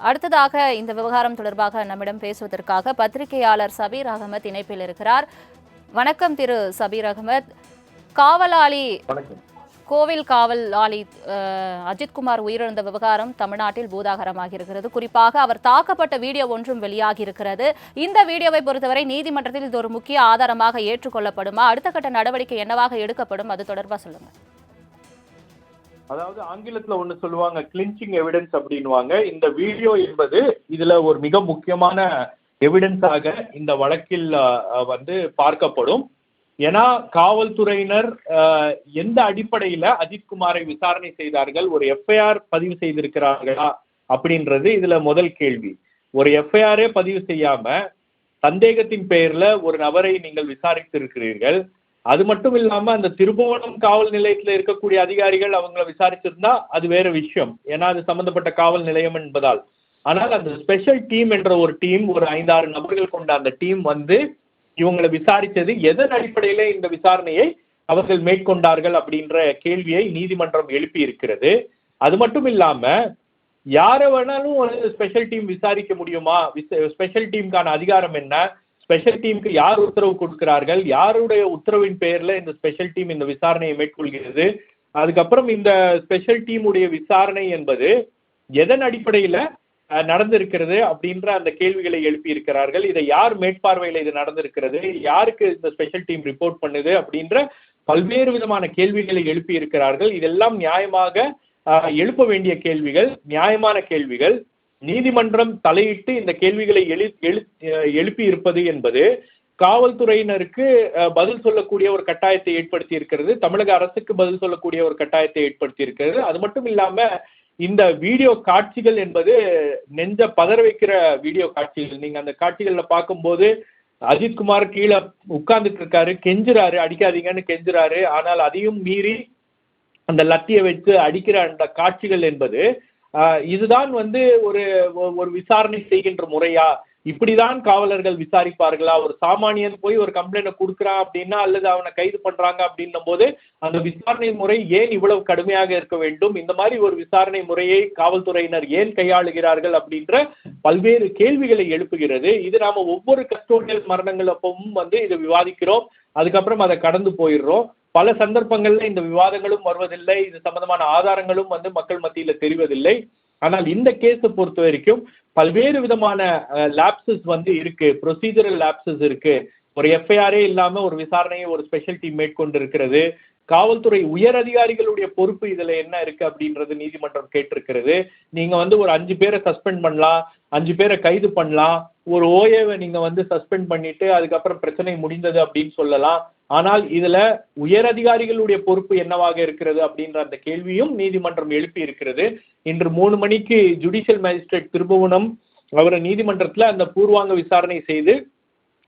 அடுத்ததாக இந்த விவகாரம் தொடர்பாக நம்மிடம் பேசுவதற்காக பத்திரிகையாளர் சபீர் அகமத் இணைப்பில் இருக்கிறார். வணக்கம் திரு சபீர் அகமத். காவலாளி கோவில் காவலாளி அஹ், அஜித்குமார் உயிரிழந்த விவகாரம் தமிழ்நாட்டில் பூதாகரமாக இருக்கிறது. குறிப்பாக அவர் தாக்கப்பட்ட வீடியோ ஒன்றும் வெளியாகி இருக்கிறது. இந்த வீடியோவை பொறுத்தவரை நீதிமன்றத்தில் இது ஒரு முக்கிய ஆதாரமாக ஏற்றுக்கொள்ளப்படுமா? அடுத்த கட்ட நடவடிக்கை என்னவாக எடுக்கப்படும்? அது தொடர்பாக சொல்லுங்க. அதாவது ஆங்கிலத்துல ஒண்ணு சொல்லுவாங்க கிளின்ச்சிங் எவிடன்ஸ் அப்படின்வாங்க இந்த வீடியோ என்பது இதுல ஒரு மிக முக்கியமான எவிடன்ஸாக இந்த வழக்கில் வந்து பார்க்கப்படும். ஏன்னா காவல்துறையினர் எந்த அடிப்படையில அஜித்குமாரை விசாரணை செய்தார்கள் ஒரு எஃப்ஐஆர் பதிவு செய்திருக்கிறார்களா அப்படின்றது இதுல முதல் கேள்வி. ஒரு எஃப்ஐஆரே பதிவு செய்யாம சந்தேகத்தின் பெயர்ல ஒரு நபரை நீங்கள் விசாரித்திருக்கிறீர்கள் அது மட்டும் இல்லாமல் அந்த திருபுவனம் காவல் நிலையத்தில் இருக்கக்கூடிய அதிகாரிகள் அவங்கள விசாரிச்சிருந்தா அது வேற விஷயம். ஏன்னா அது சம்பந்தப்பட்ட காவல் நிலையம் என்பதால். ஆனால் அந்த ஸ்பெஷல் டீம் என்ற ஒரு டீம் ஒரு ஐந்தாறு நபர்கள் கொண்ட அந்த டீம் வந்து இவங்களை விசாரித்தது எதன் அடிப்படையில் இந்த விசாரணையை அவர்கள் மேற்கொண்டார்கள் அப்படின்ற கேள்வியை நீதிமன்றம் எழுப்பி இருக்கிறது அது மட்டும் இல்லாம யாரை வேணாலும் ஒரு ஸ்பெஷல் டீம் விசாரிக்க முடியுமா? ஸ்பெஷல் டீமுக்கான அதிகாரம் என்ன? ஸ்பெஷல் டீமுக்கு யார் உத்தரவு கொடுக்கிறார்கள்? யாருடைய உத்தரவின் பெயர்ல இந்த ஸ்பெஷல் டீம் இந்த விசாரணையை மேற்கொள்கிறது? அதுக்கப்புறம் இந்த ஸ்பெஷல் டீமுடைய விசாரணை என்பது எதன் அடிப்படையில நடந்திருக்கிறது அப்படின்ற அந்த கேள்விகளை எழுப்பி இருக்கிறார்கள் இதை யார் மேற்பார்வையில இது நடந்திருக்கிறது? யாருக்கு இந்த ஸ்பெஷல் டீம் ரிப்போர்ட் பண்ணுது அப்படின்ற பல்வேறு விதமான கேள்விகளை எழுப்பி இருக்கிறார்கள் இதெல்லாம் நியாயமாக எழுப்ப வேண்டிய கேள்விகள் நியாயமான கேள்விகள். நீதிமன்றம் தலையிட்டு இந்த கேள்விகளை எழு எழு எழுப்பி இருப்பது என்பது காவல்துறையினருக்கு பதில் சொல்லக்கூடிய ஒரு கட்டாயத்தை ஏற்படுத்தி இருக்கிறது. தமிழக அரசுக்கு பதில் சொல்லக்கூடிய ஒரு கட்டாயத்தை ஏற்படுத்தி இருக்கிறது. அது மட்டும் இல்லாம இந்த வீடியோ காட்சிகள் என்பது நெஞ்ச பதற வைக்கிற வீடியோ காட்சிகள். நீங்க அந்த காட்சிகள்ல பார்க்கும்போது அஜித்குமார் கீழே உட்கார்ந்துட்டு இருக்காரு. கெஞ்சுறாரு. அடிக்காதீங்கன்னு கெஞ்சுறாரு. ஆனால் அதையும் மீறி அந்த லத்தியை வச்சு அடிக்கிற அந்த காட்சிகள் என்பது இதுதான் வந்து ஒரு ஒரு விசாரணை செய்கின்ற முறையா? இப்படிதான் காவலர்கள் விசாரிப்பார்களா? ஒரு சாமானியன் போய் ஒரு கம்ப்ளைண்ட் கொடுக்குறான் அப்படின்னா அல்லது அவனை கைது பண்றாங்க அப்படின்னும் போது அந்த விசாரணை முறை ஏன் இவ்வளவு கடுமையாக இருக்க வேண்டும்? இந்த மாதிரி ஒரு விசாரணை முறையை காவல்துறையினர் ஏன் கையாளுகிறார்கள் அப்படின்ற பல்வேறு கேள்விகளை எழுப்புகிறது. இது நாம ஒவ்வொரு கஸ்டோடியல் மரணங்கள் அப்பவும் வந்து இதை விவாதிக்கிறோம். அதுக்கப்புறம் அதை கடந்து போயிடுறோம். பல சந்தர்ப்பங்களில் இந்த விவாதங்களும் வருவதில்லை இது சம்பந்தமான ஆதாரங்களும் வந்து மக்கள் மத்தியில் தெரிவதில்லை. ஆனால் இந்த கேஸை பொறுத்த வரைக்கும் பல்வேறு விதமான லேப்சஸ் வந்து இருக்கு. ப்ரொசீஜரல் லேப்சஸ் இருக்கு. ஒரு எஃப்ஐஆரே இல்லாம ஒரு விசாரணையை ஒரு ஸ்பெஷல் டீம் மேற்கொண்டு இருக்கிறது காவல்துறை உயர் அதிகாரிகளுடைய பொறுப்பு இதுல என்ன இருக்கு அப்படின்றது நீதிமன்றம் கேட்டிருக்கிறது. நீங்க வந்து ஒரு அஞ்சு பேரை சஸ்பெண்ட் பண்ணலாம் அஞ்சு பேரை கைது பண்ணலாம் ஒரு ஓஏவை நீங்க வந்து சஸ்பெண்ட் பண்ணிட்டு அதுக்கப்புறம் பிரச்சனை முடிந்தது அப்படின்னு சொல்லலாம். ஆனால் இதுல உயர் அதிகாரிகளுடைய பொறுப்பு என்னவாக இருக்கிறது அப்படின்ற அந்த கேள்வியும் நீதிமன்றம் எழுப்பி இருக்கிறது. இன்று மூணு மணிக்கு ஜுடிஷியல் மேஜிஸ்ட்ரேட் திருபுவனம் அவரை நீதிமன்றத்துல அந்த பூர்வாங்க விசாரணை செய்து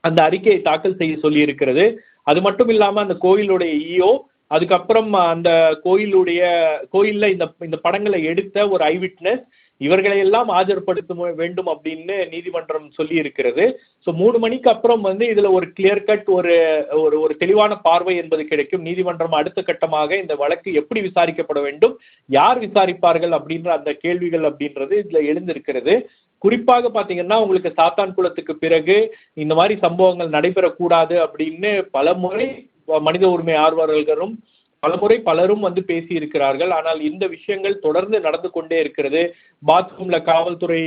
அந்த அறிக்கையை தாக்கல் செய்ய சொல்லி இருக்கிறது அது மட்டும் இல்லாம அந்த கோயிலுடைய இஓ அதுக்கப்புறம் அந்த கோயிலுடைய கோயில்ல இந்த இந்த படங்களை எடுத்த ஒரு ஐ விட்னஸ் இவர்களை எல்லாம் ஆஜர்படுத்த வேண்டும் அப்படின்னு நீதிமன்றம் சொல்லி இருக்கிறது ஸோ மூணு மணிக்கு அப்புறம் வந்து இதுல ஒரு கிளியர் கட் ஒரு ஒரு ஒரு தெளிவான பார்வை என்பது கிடைக்கும். நீதிமன்றம் அடுத்த கட்டமாக இந்த வழக்கு எப்படி விசாரிக்கப்பட வேண்டும் யார் விசாரிப்பார்கள் அப்படின்ற அந்த கேள்விகள் அப்படின்றது இதுல எழுந்திருக்கிறது. குறிப்பாக பாத்தீங்கன்னா உங்களுக்கு சாத்தான் குளத்துக்கு பிறகு இந்த மாதிரி சம்பவங்கள் நடைபெறக்கூடாது அப்படின்னு பல முறை மனித உரிமை ஆர்வலர்களும் பலமுறை பலரும் வந்து பேசி இருக்கிறார்கள் ஆனால் இந்த விஷயங்கள் தொடர்ந்து நடந்து கொண்டே இருக்கிறது. பாத்ரூம்ல காவல்துறை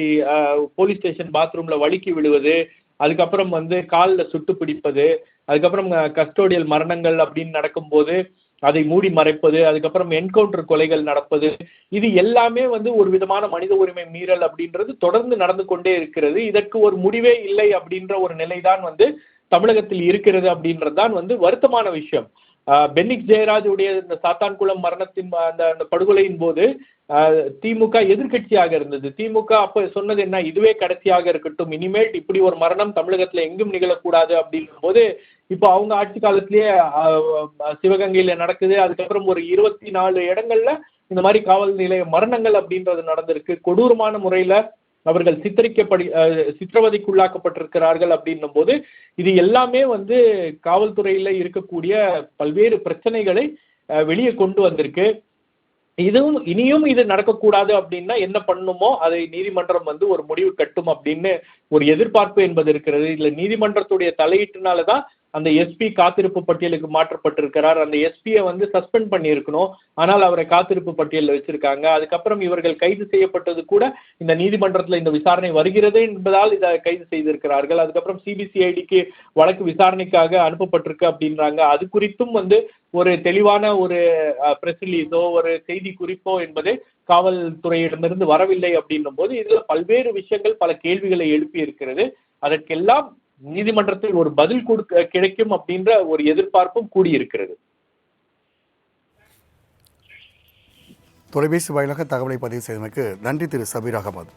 போலீஸ் ஸ்டேஷன் பாத்ரூம்ல வழுக்கி விழுவது அதுக்கப்புறம் வந்து காலில் சுட்டு பிடிப்பது அதுக்கப்புறம் கஸ்டோடியல் மரணங்கள் அப்படின்னு நடக்கும்போது அதை மூடி மறைப்பது அதுக்கப்புறம் என்கவுண்டர் கொலைகள் நடப்பது இது எல்லாமே வந்து ஒரு விதமான மனித உரிமை மீறல் அப்படின்றது தொடர்ந்து நடந்து கொண்டே இருக்கிறது. இதற்கு ஒரு முடிவே இல்லை அப்படின்ற ஒரு நிலைதான் வந்து தமிழகத்தில் இருக்கிறது அப்படின்றது தான் வந்து வருத்தமான விஷயம். ஆஹ் பென்னிக் ஜெயராஜுடைய இந்த சாத்தான்குளம் மரணத்தின் அந்த அந்த படுகொலையின் போது திமுக எதிர்க்கட்சியாக இருந்தது. திமுக அப்ப சொன்னது என்ன? இதுவே கடைசியாக இருக்கட்டும். இனிமேல் இப்படி ஒரு மரணம் தமிழகத்துல எங்கும் நிகழக்கூடாது அப்படின்னும் போது இப்போ அவங்க ஆட்சி காலத்திலேயே சிவகங்கையில நடக்குது. அதுக்கப்புறம் ஒரு இருபத்தி நாலு இடங்கள்ல இந்த மாதிரி காவல் நிலைய மரணங்கள் அப்படின்றது நடந்திருக்கு. கொடூரமான முறையில அவர்கள் சித்தரிக்கப்படி சித்திரவதைக்குள்ளாக்கப்பட்டிருக்கிறார்கள் அப்படின்னும் போது இது எல்லாமே வந்து காவல்துறையில இருக்கக்கூடிய பல்வேறு பிரச்சனைகளை வெளியே கொண்டு வந்திருக்கு. இதுவும் இனியும் இது நடக்கக்கூடாது அப்படின்னா என்ன பண்ணுமோ அதை நீதிமன்றம் வந்து ஒரு முடிவு கட்டும் அப்படின்னு ஒரு எதிர்பார்ப்பு என்பது இருக்கிறது. இதுல நீதிமன்றத்துடைய தலையீட்டுனாலதான் அந்த எஸ்பி காத்திருப்பு பட்டியலுக்கு மாற்றப்பட்டிருக்கிறார். அந்த எஸ்பியை வந்து சஸ்பெண்ட் பண்ணியிருக்கணும். ஆனால் அவரை காத்திருப்பு பட்டியலில் வச்சிருக்காங்க. அதுக்கப்புறம் இவர்கள் கைது செய்யப்பட்டது கூட இந்த நீதிமன்றத்தில் இந்த விசாரணை வருகிறது என்பதால் இதை கைது செய்திருக்கிறார்கள். அதுக்கப்புறம் சிபிசிஐடிக்கு வழக்கு விசாரணைக்காக அனுப்பப்பட்டிருக்கு அப்படின்றாங்க. அது குறித்தும் வந்து ஒரு தெளிவான ஒரு பிரஸ் ரிலீஸோ ஒரு செய்தி குறிப்போ என்பது காவல்துறையிடமிருந்து வரவில்லை அப்படின்னும் போது இதுல பல்வேறு விஷயங்கள் பல கேள்விகளை எழுப்பி இருக்கிறது அதற்கெல்லாம் நீதிமன்றத்தில் ஒரு பதில் கொடுக்க கிடைக்கும் அப்படின்ற ஒரு எதிர்பார்ப்பும் கூடியிருக்கிறது. தொலைபேசி வாயிலாக தகவலை பதிவு செய்தமைக்கு நன்றி திரு சபீர் அகமது.